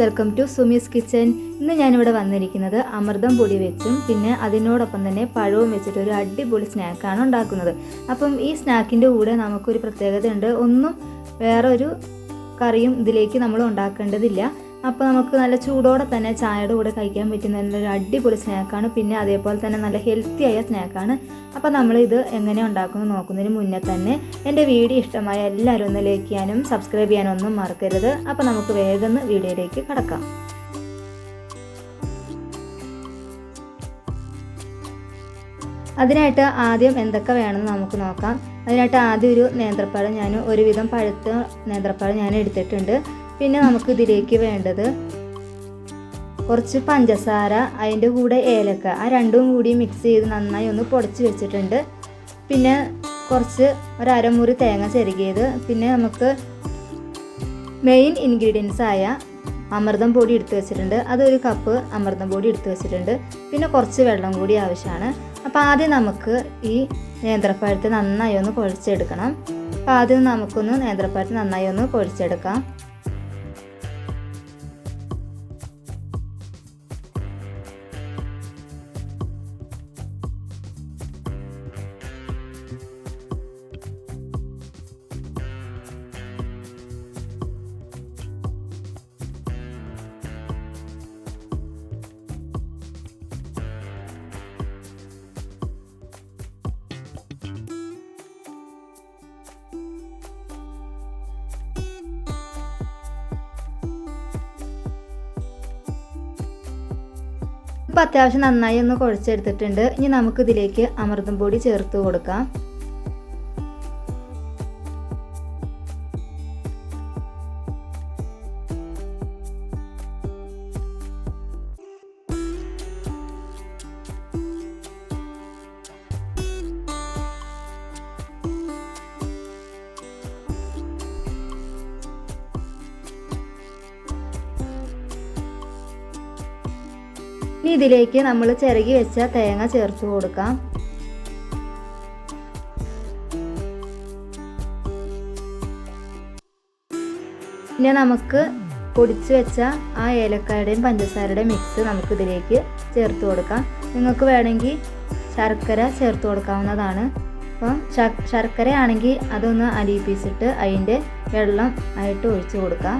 Welcome to Sumi's kitchen. ഇന്ന് ഞാനിവിടെ വന്നിരിക്കുന്നത് അമൃതം പൊടി വെച്ചും പിന്നെ അതിനോടൊപ്പം തന്നെ പഴവും വെച്ചിട്ട് ഒരു അടിപൊളി സ്നാക്കാണ് ഉണ്ടാക്കുന്നത്. അപ്പം ഈ സ്നാക്കിന്റെ കൂടെ നമുക്കൊരു പ്രത്യേകത ഉണ്ട് ഒന്നും വേറൊരു കറിയും ഇതിലേക്ക് നമ്മൾ ഉണ്ടാക്കേണ്ടതില്ല. അപ്പോൾ നമുക്ക് നല്ല ചൂടോടെ തന്നെ ചായയുടെ കൂടെ കഴിക്കാൻ പറ്റുന്ന നല്ലൊരു അടിപൊളി സ്നാക്കാണ്. പിന്നെ അതേപോലെ തന്നെ നല്ല ഹെൽത്തി ആയ സ്നാക്കാണ്. അപ്പോൾ നമ്മളിത് എങ്ങനെ ഉണ്ടാക്കുമെന്ന് നോക്കുന്നതിന് മുന്നേ തന്നെ എന്റെ വീഡിയോ ഇഷ്ടമായ എല്ലാവരും ഒന്ന് ലൈക്ക് ചെയ്യാനും സബ്സ്ക്രൈബ് ചെയ്യാനും ഒന്നും മറക്കരുത്. അപ്പോൾ നമുക്ക് വേഗം വീഡിയോയിലേക്ക് കടക്കാം. അതിനായിട്ട് ആദ്യം എന്തൊക്കെ വേണമെന്ന് നമുക്ക് നോക്കാം. അതിനായിട്ട് ആദ്യം ഒരു നേന്ത്രപ്പഴം ഞാൻ ഒരുവിധം പഴുത്ത നേന്ത്രപ്പഴം ഞാൻ എടുത്തിട്ടുണ്ട്. പിന്നെ നമുക്ക് ഇതിലേക്ക് വേണ്ടത് കുറച്ച് പഞ്ചസാര അതിന്റെ കൂടെ ഏലക്ക. ആ രണ്ടും കൂടി മിക്സ് ചെയ്ത് നന്നായി ഒന്ന് പൊടിച്ച് വെച്ചിട്ടുണ്ട്. പിന്നെ കുറച്ച് ഒരു അരമുറി തേങ്ങ ചെരുകിയത് പിന്നെ നമുക്ക് മെയിൻ ഇൻഗ്രീഡിയൻസ് ആയ അമൃതം പൊടി എടുത്ത് വെച്ചിട്ടുണ്ട്. അതൊരു കപ്പ് അമൃതം പൊടി എടുത്ത് വെച്ചിട്ടുണ്ട്. പിന്നെ കുറച്ച് വെള്ളം കൂടി ആവശ്യമാണ്. അപ്പോൾ ആദ്യം നമുക്ക് ഈ നേന്ത്രപ്പഴത്തെ നന്നായി ഒന്ന് കുഴച്ചെടുക്കണം അപ്പോൾ ആദ്യം നമുക്കൊന്ന് നേന്ത്രപ്പഴത്തെ നന്നായി ഒന്ന് കുഴച്ചെടുക്കാം ഇപ്പോൾ അത്യാവശ്യം നന്നായി ഒന്ന് കുഴച്ചെടുത്തിട്ടുണ്ട്. ഇനി നമുക്കിതിലേക്ക് അമൃതം പൊടി ചേർത്ത് കൊടുക്കാം. ഇനി ഇതിലേക്ക് നമ്മൾ ചിരകി വെച്ച തേങ്ങ ചേർത്ത് കൊടുക്കാം. പിന്നെ നമുക്ക് പൊടിച്ച് വെച്ച ആ ഏലക്കായുടെയും പഞ്ചസാരയുടെയും മിക്സ് നമുക്ക് ഇതിലേക്ക് ചേർത്ത് കൊടുക്കാം. നിങ്ങൾക്ക് വേണമെങ്കിൽ ശർക്കര ചേർത്ത് കൊടുക്കാവുന്നതാണ്. അപ്പം ശർക്കരയാണെങ്കിൽ അതൊന്ന് അലിയിപ്പിച്ചിട്ട് അതിന്റെ വെള്ളം ആയിട്ട് ഒഴിച്ചു കൊടുക്കാം.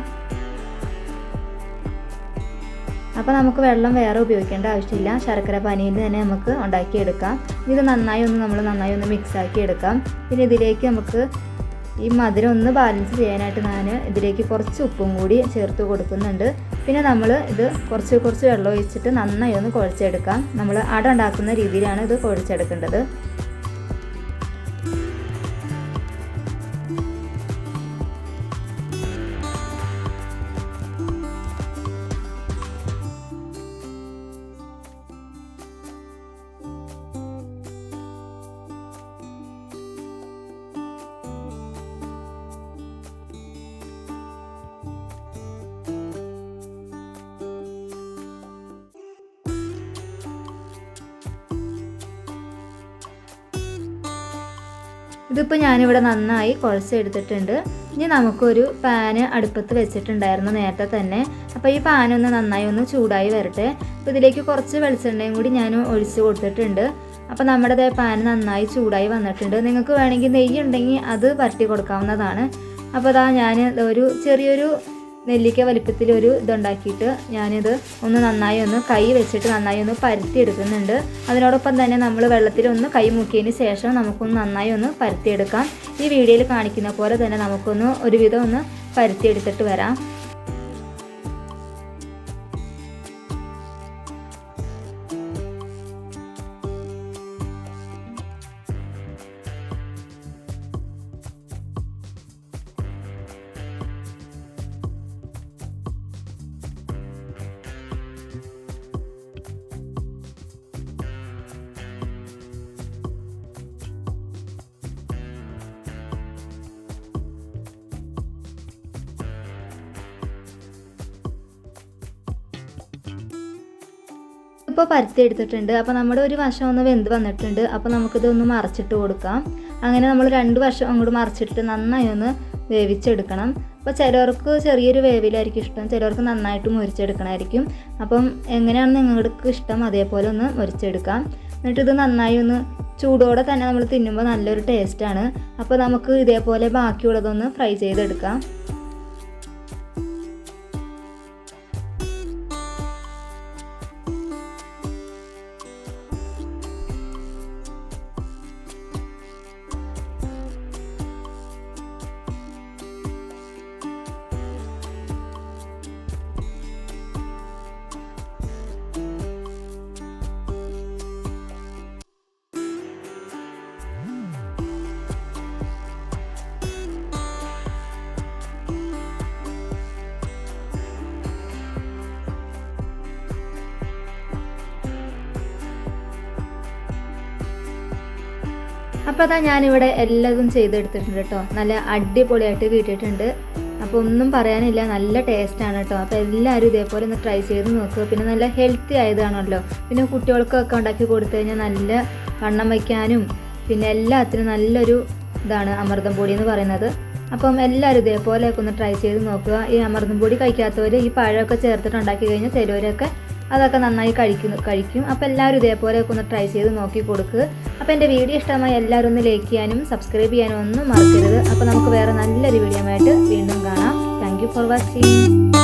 അപ്പോൾ നമുക്ക് വെള്ളം വേറെ ഉപയോഗിക്കേണ്ട ആവശ്യമില്ല. ശർക്കര പനിയിൽ തന്നെ നമുക്ക് ഉണ്ടാക്കിയെടുക്കാം. ഇത് നന്നായി ഒന്ന് നമ്മൾ നന്നായി ഒന്ന് മിക്സ് ആക്കി എടുക്കാം. പിന്നെ ഇതിലേക്ക് നമുക്ക് ഈ മധുരം ഒന്ന് ബാലൻസ് ചെയ്യാനായിട്ട് ഞാൻ ഇതിലേക്ക് കുറച്ച് ഉപ്പും കൂടി ചേർത്ത് കൊടുക്കുന്നുണ്ട്. പിന്നെ നമ്മൾ ഇത് കുറച്ച് കുറച്ച് വെള്ളം ഒഴിച്ചിട്ട് നന്നായി ഒന്ന് കുഴച്ചെടുക്കാം. നമ്മൾ അട ഉണ്ടാക്കുന്ന രീതിയിലാണ് ഇത് കുഴച്ചെടുക്കേണ്ടത്. ഇതിപ്പോൾ ഞാനിവിടെ നന്നായി കുഴച്ചെടുത്തിട്ടുണ്ട്. ഇനി നമുക്കൊരു പാന് അടുപ്പത്ത് വെച്ചിട്ടുണ്ടായിരുന്നു നേരത്തെ തന്നെ. അപ്പോൾ ഈ പാനൊന്ന് നന്നായി ഒന്ന് ചൂടായി വരട്ടെ. അപ്പോൾ ഇതിലേക്ക് കുറച്ച് വെളിച്ചെണ്ണയും കൂടി ഞാൻ ഒഴിച്ച് കൊടുത്തിട്ടുണ്ട്. അപ്പോൾ നമ്മുടെ പാൻ നന്നായി ചൂടായി വന്നിട്ടുണ്ട്. നിങ്ങൾക്ക് വേണമെങ്കിൽ നെയ്യുണ്ടെങ്കിൽ അത് പരട്ടി കൊടുക്കാവുന്നതാണ്. അപ്പോൾ അതാ ഞാൻ ഒരു ചെറിയൊരു നെല്ലിക്ക വലിപ്പത്തിൽ ഒരു ഇതുണ്ടാക്കിയിട്ട് ഞാനിത് ഒന്ന് നന്നായി ഒന്ന് കൈ വെച്ചിട്ട് നന്നായി ഒന്ന് പരത്തി എടുക്കുന്നുണ്ട് അതിനോടൊപ്പം തന്നെ നമ്മൾ വെള്ളത്തിൽ ഒന്ന് കൈ മുക്കിയതിന് ശേഷം നമുക്കൊന്ന് നന്നായി ഒന്ന് പരത്തിയെടുക്കാം. ഈ വീഡിയോയിൽ കാണിക്കുന്ന പോലെ തന്നെ നമുക്കൊന്ന് ഒരുവിധം ഒന്ന് പരത്തിയെടുത്തിട്ട് വരാം. ഇപ്പോൾ പരത്തി എടുത്തിട്ടുണ്ട്. അപ്പോൾ നമ്മുടെ ഒരു വശം ഒന്ന് വെന്ത് വന്നിട്ടുണ്ട്. അപ്പോൾ നമുക്കിതൊന്ന് മറച്ചിട്ട് കൊടുക്കാം. അങ്ങനെ നമ്മൾ രണ്ട് വശം അങ്ങോട്ട് മറച്ചിട്ട് നന്നായി ഒന്ന് വേവിച്ചെടുക്കണം. അപ്പോൾ ചിലർക്ക് ചെറിയൊരു വേവിലായിരിക്കും ഇഷ്ടം. ചിലർക്ക് നന്നായിട്ട് മുരിച്ചെടുക്കണമായിരിക്കും. അപ്പം എങ്ങനെയാണ് നിങ്ങൾക്ക് ഇഷ്ടം അതേപോലെ ഒന്ന് മുരിച്ചെടുക്കാം. എന്നിട്ട് ഇത് നന്നായി ഒന്ന് ചൂടോടെ തന്നെ നമ്മൾ തിന്നുമ്പോൾ നല്ലൊരു ടേസ്റ്റാണ് അപ്പോൾ നമുക്ക് ഇതേപോലെ ബാക്കിയുള്ളതൊന്ന് ഫ്രൈ ചെയ്തെടുക്കാം. അപ്പോൾ അതാ ഞാനിവിടെ എല്ലാതും ചെയ്തെടുത്തിട്ടുണ്ട് കേട്ടോ. നല്ല അടിപൊളിയായിട്ട് കിട്ടിയിട്ടുണ്ട്. അപ്പോൾ ഒന്നും പറയാനില്ല നല്ല ടേസ്റ്റാണ് കേട്ടോ. അപ്പോൾ എല്ലാവരും ഇതേപോലെ ഒന്ന് ട്രൈ ചെയ്ത് നോക്കുക പിന്നെ നല്ല ഹെൽത്തി ആയതാണല്ലോ. പിന്നെ കുട്ടികൾക്കൊക്കെ ഉണ്ടാക്കി കൊടുത്തു കഴിഞ്ഞാൽ നല്ല വണ്ണം വയ്ക്കാനും പിന്നെ എല്ലാത്തിനും നല്ലൊരു ഇതാണ് അമൃതം പൊടി എന്ന് പറയുന്നത്. അപ്പം എല്ലാവരും ഇതേപോലെയൊക്കെ ഒന്ന് ട്രൈ ചെയ്ത് നോക്കുക. ഈ അമൃതം പൊടി കഴിക്കാത്തവർ ഈ പഴമൊക്കെ ചേർത്തിട്ട് ഉണ്ടാക്കി കഴിഞ്ഞാൽ ചിലവരൊക്കെ അതൊക്കെ നന്നായി കഴിക്കുന്നു കഴിക്കും. അപ്പോൾ എല്ലാവരും ഇതേപോലെയൊക്കെ ഒന്ന് ട്രൈ ചെയ്ത് നോക്കി കൊടുക്കുക അപ്പോൾ എന്റെ വീഡിയോ ഇഷ്ടമായി എല്ലാവരും ഒന്ന് ലൈക്ക് ചെയ്യാനും സബ്സ്ക്രൈബ് ചെയ്യാനും ഒന്നും മറക്കരുത്. അപ്പോൾ നമുക്ക് വേറെ നല്ലൊരു വീഡിയോ ആയിട്ട് വീണ്ടും കാണാം. Thank for watching